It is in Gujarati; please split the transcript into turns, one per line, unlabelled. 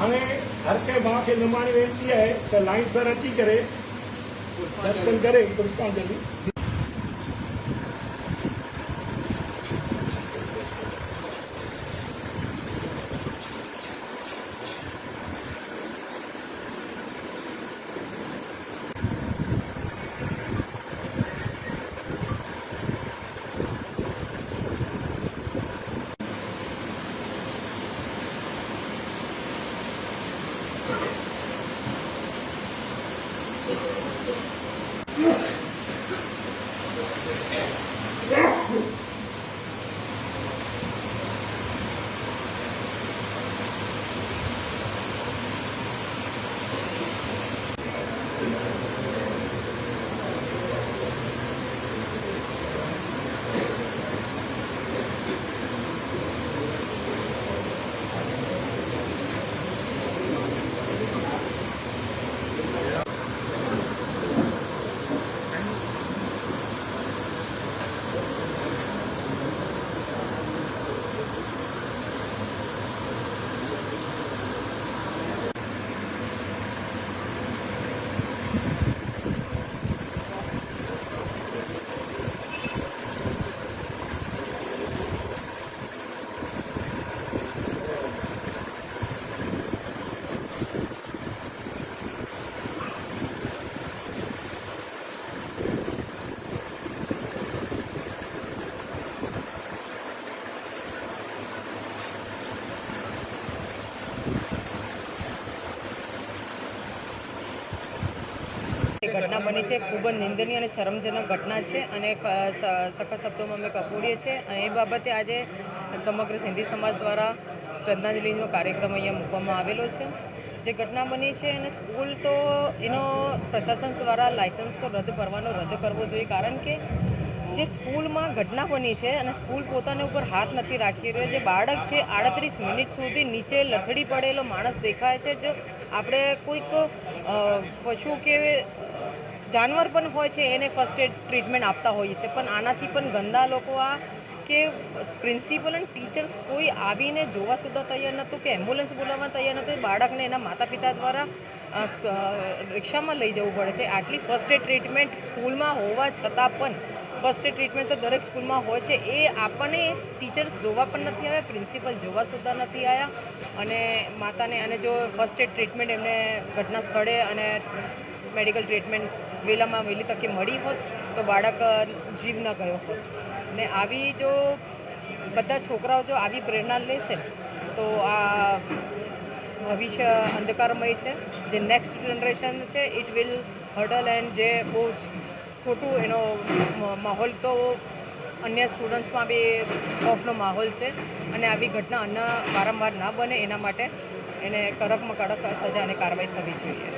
हाणे हर कंहिं भाउ खे निमाणी वेनती आहे त लाइन सां अची करे दर्शन करे पुष्पांजलि
ઘટના બની છે. ખૂબ જ નિંદનીય અને શરમજનક ઘટના છે અને સખત શબ્દોમાં અમે કપૂરીએ છીએ. અને એ બાબતે આજે સમગ્ર સિંધી સમાજ દ્વારા શ્રદ્ધાંજલિનો કાર્યક્રમ અહીંયા મૂકવામાં આવેલો છે. જે ઘટના બની છે અને સ્કૂલ તો એનો પ્રશાસન દ્વારા લાયસન્સ તો રદ કરવાનો રદ કરવો જોઈએ. કારણ કે જે સ્કૂલમાં ઘટના બની છે અને સ્કૂલ પોતાને ઉપર હાથ નથી રાખી રહ્યો, જે બાળક છે આડત્રીસ મિનિટ સુધી નીચે લથડી પડેલો માણસ દેખાય છે. જો આપણે કોઈક પશુ કે જાનવર પણ હોય છે, એને ફર્સ્ટ એડ ટ્રીટમેન્ટ આપતા હોઈએ છીએ. પણ આનાથી પણ ગંદા લોકો આ કે પ્રિન્સિપલ અને ટીચર્સ કોઈ આવીને જોવા સુધા તૈયાર નહોતું કે એમ્બ્યુલન્સ બોલાવવા તૈયાર નહોતું બાળકને એના માતા પિતા દ્વારા રિક્ષામાં લઈ જવું પડે છે. આટલી ફર્સ્ટ એડ ટ્રીટમેન્ટ સ્કૂલમાં હોવા છતાં પણ ફર્સ્ટ એડ ટ્રીટમેન્ટ તો દરેક સ્કૂલમાં હોય છે. એ આપણને ટીચર્સ જોવા પણ નથી આવ્યા પ્રિન્સિપલ જોવા સુધા નથી આવ્યા. અને માતાને, અને જો ફર્સ્ટ એડ ટ્રીટમેન્ટ એમને ઘટના સ્થળે અને મેડિકલ ટ્રીટમેન્ટ વહેલામાં વહેલી તકે મળી હોત તો બાળક જીવ ન ગયો હોત. ને આવી જો બધા છોકરાઓ જો આવી પ્રેરણા લેશે, તો આ ભવિષ્ય અંધકારમય છે. જે નેક્સ્ટ જનરેશન છે ઇટ વિલ હર્ડલ એન્ડ જે બહુ જ ખોટું એનો માહોલ તો અન્ય સ્ટુડન્ટ્સમાં બી ખોફનો માહોલ છે. અને આવી ઘટના અન્ય વારંવાર ના બને, એના માટે એને કડકમાં કડક સજા અને કાર્યવાહી થવી જોઈએ.